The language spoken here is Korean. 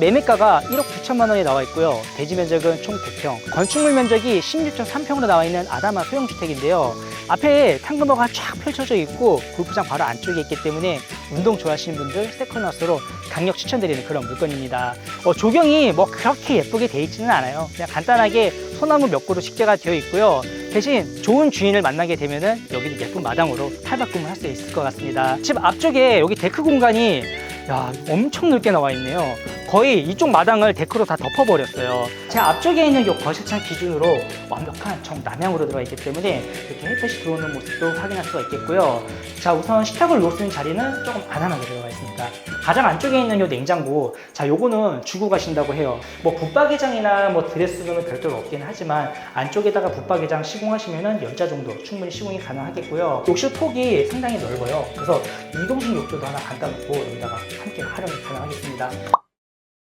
매매가가 1억 9천만 원에 나와 있고요. 대지 면적은 총 100평, 건축물 면적이 16.3평으로 나와 있는 아담한 소형주택인데요. 앞에 탕금버가 쫙 펼쳐져 있고 골프장 바로 안쪽에 있기 때문에 운동 좋아하시는 분들 세컨하우스로 강력 추천드리는 그런 물건입니다. 어, 조경이 뭐 그렇게 예쁘게 돼 있지는 않아요. 그냥 간단하게 소나무 몇 그루 식재가 되어 있고요. 대신 좋은 주인을 만나게 되면은 여기는 예쁜 마당으로 탈바꿈을 할 수 있을 것 같습니다. 집 앞쪽에 여기 데크 공간이 야, 엄청 넓게 나와 있네요. 거의 이쪽 마당을 데크로 다 덮어버렸어요. 제 앞쪽에 있는 이 거실창 기준으로 완벽한 정남향으로 들어가 있기 때문에 이렇게 햇볕이 들어오는 모습도 확인할 수가 있겠고요. 자, 우선 식탁을 놓을 수 있는 자리는 조금 가난하게 들어가 있습니다. 가장 안쪽에 있는 이 냉장고, 자, 요거는 주고 가신다고 해요. 뭐 붙박이장이나 뭐 드레스룸은 별도로 없긴 하지만 안쪽에다가 붙박이장 시공하시면은 연자 정도 충분히 시공이 가능하겠고요. 욕실 폭이 상당히 넓어요. 그래서 이동식 욕조도 하나 놓고 여기다가 함께 활용이 가능하겠습니다.